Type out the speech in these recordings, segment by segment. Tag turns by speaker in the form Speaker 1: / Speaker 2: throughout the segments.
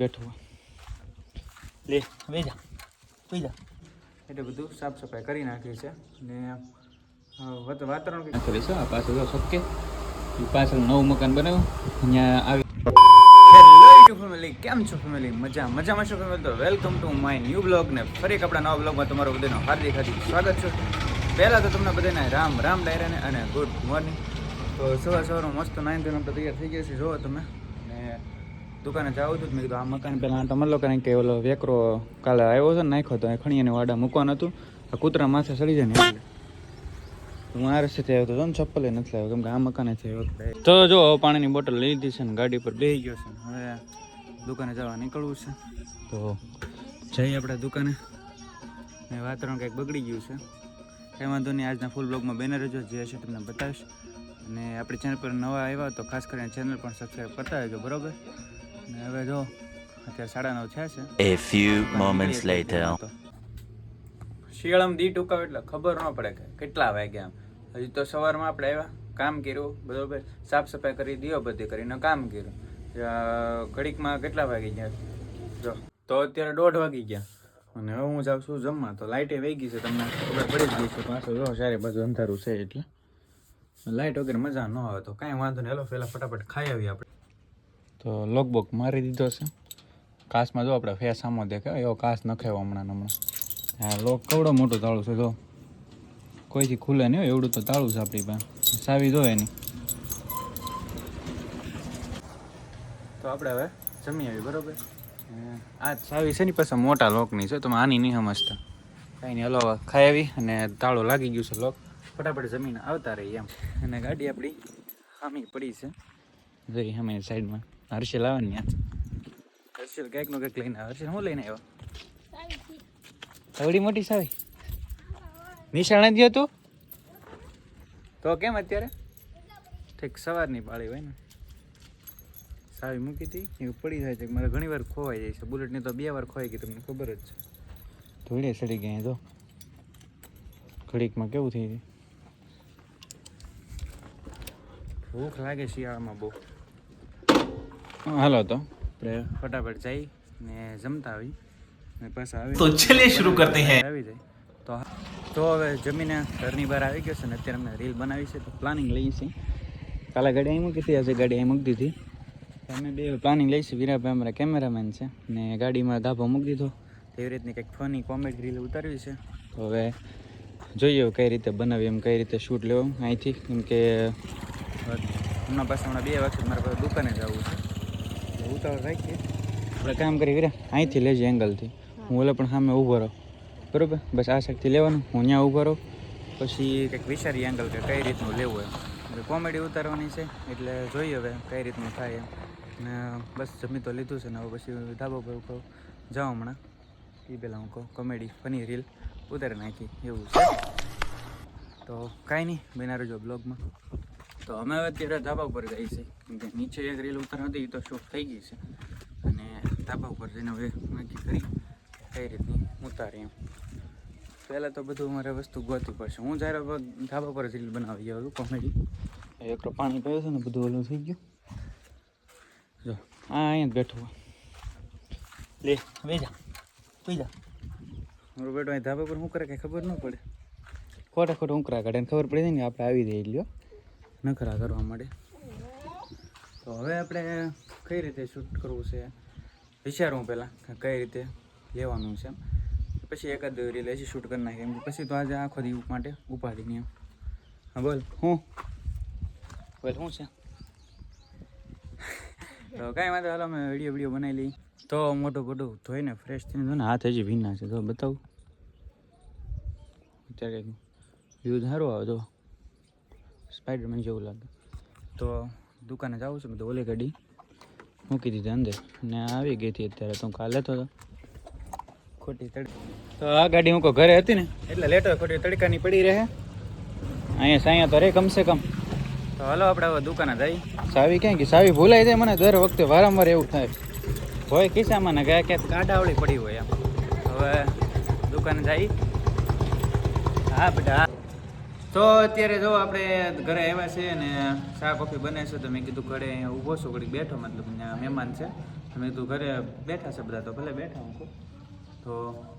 Speaker 1: બેઠો લે હવે જા પી જા. એટલે બધું સાફ સફાઈ કરી નાખી છે ને વાતાવરણ કરી છે આ પાછળ શક્ય. પાછળ નવું મકાન બનાવ્યું. અહીંયા આવી કેમ છો ફેમિલી મજા મજામાં છો ફેમિલી તો welcome to my new blog ને ફરી એક આપણા નવા બ્લોગમાં તમારું બધાનું હાર્દિક હાર્દિક સ્વાગત છે. પહેલાં તો તમને બધાને રામ રામ ડાયરાને અને ગુડ મોર્નિંગ તો સવાર સવારમાં મસ્ત નાઈન ધોરણ આપણે તૈયાર થઈ ગયા છે જોવો તમે. ને દુકાને જાવ છું મેં કીધું, આ મકાન પહેલાં આંટો લોકો કારણ કે ઓલો વેકરો કાલે આવ્યો છે ને નાખ્યો હતો અને વાડા મૂકવાનું હતું. આ કૂતરા માથે સડી જાય ને. હું આ રસ્તે આવ્યો હતો ને ચપ્પલ નથી લાવ્યો, કેમ કે આ મકાને છે તો જો પાણીની બોટલ લઈ લીધી છે ને ગાડી પર બેસી ગયો છે હવે દુકાને જવા નીકળવું છે. તો જઈએ આપણે દુકાને. ને વાતાવરણ કંઈક બગડી ગયું છે. કંઈ વાંધો નહીં, આજના ફૂલ બ્લોગમાં બેનર જો જે હશે તમને બતાવીશ. અને આપણી ચેનલ પર નવા આવ્યા તો ખાસ કરીને ચેનલ પણ સબસ્ક્રાઈબ કરતા રહેજો, બરોબર? ને હવે જો અત્યારે સાડા નવ થયા છે.
Speaker 2: A few moments later.
Speaker 1: શિયાળામાં દી ટૂંકાવ એટલે ખબર ન પડે કે કેટલા વાગ્યા હજી તો સવારમાં આપણે આવ્યા કામ કર્યું બરોબર સાફ સફાઈ કરી દીયો બધી કરીને કામ કર્યું. ઘડીકમાં કેટલા વાગી ગયા? જો તો અત્યારે દોઢ વાગી ગયા. અને હવે હું જાઉં છું જમવા. તો લાઇટે વહી ગઈ છે તમને ખબર પડી જ ગઈ છે પાછો. જો સારી બાજુ અંધારું છે એટલે. લાઇટ વગેરે મજા ન આવે તો કાંઈ વાંધો નહીં. હેલો પહેલાં ફટાફટ ખાઈ આવીએ આપણે. તો લોકબોક મારી દીધો છે. કાસમાં જો આપણે ફેસ આમો દેખાય, એવો કાસ નખાયો હમણાં હમણાં. હા લોક કવડો મોટો તાળું છે, જો. કોઈથી ખુલે નહીં હોય, એવડું તો તાળું છે આપણી પાસે. સાવી દો એની તો આપણે હવે જમી આવી બરાબર? આ સાવી છે ની પાસે મોટા લોકની છે તમે આની નહીં સમજતા. કાંઈ નહીં, હલો ખાઈ આવી અને તાળું લાગી ગયું છે લોક ફટાફટ જમીન આવતા રહી એમ. અને ગાડી આપણી હામી પડી છે. જઈ અમે સાઈડમાં હર્ષિલ આવે ને હર્ષિલ કંઈકનું કંઈક લઈને આવે. હર્ષિલ શું લઈને આવ્યો? થોડી મોટી સાવી. નિશાળે ગયો તું તો કેમ અત્યારે? ઠીક, સવારની પાળી હોય ને. સાવી મૂકી હતી એ પડી જાય છે મારે ઘણી વાર ખોવાઈ જાય છે. બુલેટની તો બે વાર ખોવાઈ ગઈ, તમને ખબર જ છે. ધોળે સડી ગયા તો. ઘડીકમાં કેવું થઈ ગયું ભૂખ લાગે શિયાળામાં બહુ. હાલો તો. આપણે ફટાફટ જઈ ને જમતા આવી. ને પાછા આવી.
Speaker 2: તો ચલે શરૂ કરતે હૈ.
Speaker 1: આવી જાય. તો તો હવે જમીને ઘરની બહાર આવી ગયો છે ને અત્યારે અમે રીલ બનાવી છે તો પ્લાનિંગ લઈએ છીએ. કાલે ગાડી અહીં મૂકી હતી આજે ગાડી અહીં મૂકી દીધી. અમે બે પ્લાનિંગ લઈશું. વીરાભાઈ અમારા કેમેરામેન છે ને ગાડીમાં ધાભો મૂકી દીધો. એવી રીતની કંઈક ફની કોમેડી રીલ ઉતારવી છે. તો હવે જોઈએ કઈ રીતે બનાવી એમ કઈ રીતે શૂટ લેવું. અહીંથી કેમ કે હમણાં પાસે હમણાં બે વખત મારે પાસે દુકાને જવું છે. ઉતાવળ રાખીએ. આપણે કામ કરી વીરા અહીંથી લેજે એંગલથી હું ઓલે પણ સામે ઊભો રહો. બરોબર? બસ આ સાઈડથી લેવાનું. હું ત્યાં ઊભો રહો. પછી કંઈક વિચારી એંગલ કે કઈ રીતનું લેવું એમ. એટલે કોમેડી ઉતારવાની છે, એટલે જોઈએ હવે કઈ રીતનું થાય એમ. ને બસ જમી તો લીધું છે ને હવે પછી ધાબા પર કહું જાઉં હમણાં. એ પહેલાં હું કહું કોમેડી ફની રીલ ઉતારી નાખી. એવું છે. તો કાંઈ નહીં બના રહેજો બ્લોગમાં તો અમે અત્યારે ધાબા ઉપર જઈએ છીએ. કેમ કે નીચે એક રીલ ઉતર હતી તો શૂટ થઈ ગઈ છે. અને ધાબા ઉપર જઈને હવે નક્કી કરી કઈ રીતની ઉતારી એમ પહેલાં તો બધું મારે વસ્તુ ગોતવી પડશે. હું જ્યારે ધાબા પર રીલ બનાવી ગયો હતું કોમેડી એકલો પાણી પડ્યો છે ને બધું ઓલું થઈ ગયું. જો, આ અહીંયા જ બેઠો લે બે જા પી જા. મારો બેટો અહીં ધાબા પર શું કરે કંઈ ખબર ન પડે. ખોટા ખોટા ઉંકરા કાઢે ખબર પડી જાય ને આપણે આવી જઈએ લ્યો. નખરા કરવા માટે તો હવે આપણે કઈ રીતે શૂટ કરવું છે વિચારવું પહેલાં કઈ રીતે લેવાનું છે પછી એકાદ રીલ હજી શૂટ કરી નાખીએ પછી તો આજે આખો દિવસ માટે ઉપાડીને એમ. હા, બોલ. હું? બોલ શું છે? તો કાંઈ વાંધો હાલો, અમે વીડિયો વીડિયો બનાવી લઈ તો મોટું મોટું ધોઈને ફ્રેશ થઈને ને હાથ હજી ભીના છે. તો બતાવું. અત્યારે વ્યૂ સારું આવે તો સ્પાઈડરમેન જેવું લાગે. તો દુકાને જાઉં છું, બધું ઓલી ગાડી મૂકી દીધી અંદર. ને આવી ગઈ હતી અત્યારે, તો કાલે તો ખોટી તડી તો આ ગાડી હું ઘરે હતી ને, એટલે લેટો ખોટી તડકાની પડી રહે. અહીંયા સાયા તો રે કમસે કમ. તો હાલો આપણે હવે દુકાને જઈ. સાવી ક્યાં ગઈ? સાવી ભૂલાઈ જાય મને દર વખતે, વારંવાર એવું થાય. હોય ખિસ્સામાં ને ગયા ક્યાંક કાડાવળી પડી હોય એમ. હવે દુકાને જઈ. હા, બેટા તો અત્યારે જો આપણે ઘરે આવ્યા છે અને ચા કોફી બને છે, તો મેં કીધું ઘરે અહીંયા ઊભો છું, ઘડીક બેઠો, મતલબ અહીંયા મહેમાન છે. મેં કીધું ઘરે બેઠા છે બધા, તો ભલે બેઠા હું તો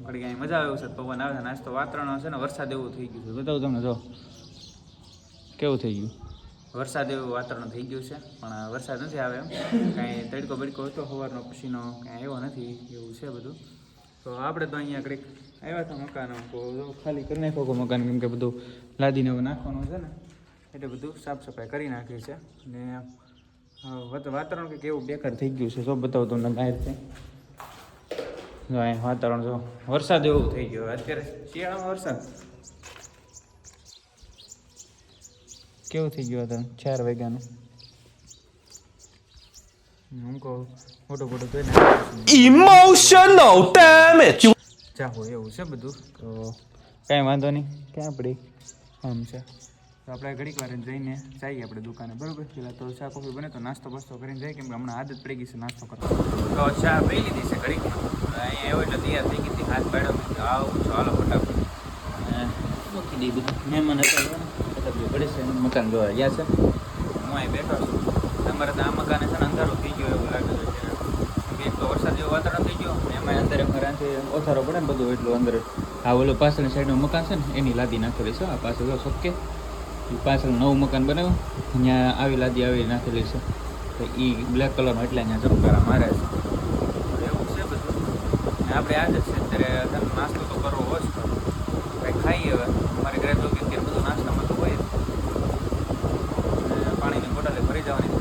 Speaker 1: ઘડી અહીં મજા આવે છે પવન આવે છે નાસ્તો આજ તો વાતાવરણ છે ને, વરસાદ એવું થઈ ગયું છે. બતાવું તમને જો, કેવું થઈ ગયું? વરસાદ એવું વાતાવરણ થઈ ગયું છે, પણ વરસાદ નથી આવે એમ. કાંઈ તડકો બડકો હતો સવારનો પછીનો કાંઈ આવ્યો નથી, એવું છે બધું. તો આપણે તો અહીંયા કંઈક આવ્યા હતા મકાન ખાલી કરી નાખો મકાન, કેમ કે બધું લાદીને એવું નાખવાનું છે ને, એટલે બધું સાફ સફાઈ કરી નાખી છે. ને વાતાવરણ કંઈક એવું બેકાર થઈ ગયું છે, જો બતાવું તમને બહારથી જો અહીંયા વાતાવરણ, જો વરસાદ એવું થઈ ગયો અત્યારે શિયાળામાં વરસાદ. કેવું થઈ ગયું હતું ચાર વાગ્યાનું. હું કહું મોટો મોટો ઇમોશનલ નાખ્યો
Speaker 2: Emotional
Speaker 1: હોય એવું છે બધું? તો કાંઈ વાંધો નહીં. ક્યાં આપણી? આમ છે. તો આપણે ઘડીક વાર જઈને જઈએ આપણે દુકાને બરાબર? પેલા તો ચા કોફી બને તો નાસ્તો બસ્તો કરીને જઈએ કેમ કે હમણાં આદત પડી ગઈ છે નાસ્તો કરવાનો. તો ચા પી લીધી છે ઘડીક. અહીંયા એવો એટલે તૈયાર થઈ ગઈ હતી હાથ પાડ્યો. આવું ચાલો ફટાફટ. મૂકી દઈ બધું. મહેમાન હતા જો પડે છે મકાન જોવા ગયા છે. હું અહીં બેઠો છું. તમારે તો આ મકાને છે ને અંધારું થઈ ગયું એવું લાગે છે. તો વરસાદ જેવું વાતાવરણ થઈ ગયું. એમાં અંદર ઓથારો પડે ને બધું એટલું અંદર. આ ઓલું પાછળની સાઈડનું મકાન છે ને એની લાદી નાખેલી છે. આ પાછળ જો સોકે પાછળ નવું મકાન બનાવ્યું. અહીંયા આવી લાદી આવી નાખેલી છે. તો એ બ્લેક કલરનો એટલે અહીંયા ચમકારા મારે છે. એવું છે બધું. આપણે આજ છે અત્યારે છે નાસ્તો તો કરવો હોય જ. કંઈ ખાઈએ હવે. અમારે ઘરે તો કે બધું નાસ્તામાં તો હોય પાણીની બોટલે ભરી જવાની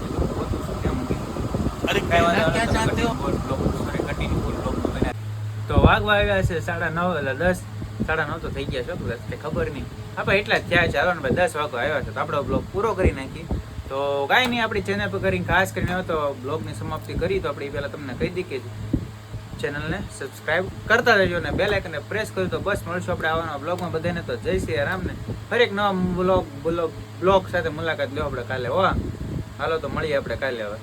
Speaker 2: અરે
Speaker 1: કઈ તમે continue બોલ બ્લોગ, sorry, continue બોલ બ્લોગમાં બન્યા. તો વાગવા આવ્યા છે, સાડા નવ એટલે દસ, સાડા નવ તો થઈ ગયા છે દસ એટલે ખબર નહીં. આપણે એટલા જ થયા છે. હાલો ને દસ વાગવા આવ્યા છે. તો આપણો બ્લોગ પૂરો કરી નાખી તો કાંઈ નહીં, આપણી ચેનલ પર કરીને ખાસ કરીને તો બ્લોગની સમાપ્તિ કરી, તો આપણે પહેલાં તમને કહી દઈએ કે ચેનલને સબસ્ક્રાઇબ કરતા રહેજો ને બેલ આઇકનને પ્રેસ કર્યું તો બસ મળશું આપણે આવવાના બ્લોગમાં બધાને. તો જય શ્રી રામને ફરી એક નવા બ્લોગ બ્લોગ બ્લોગ સાથે મુલાકાત લ્યો આપણે કાલે, હો. હાલો તો મળીએ આપણે કાલે હવે.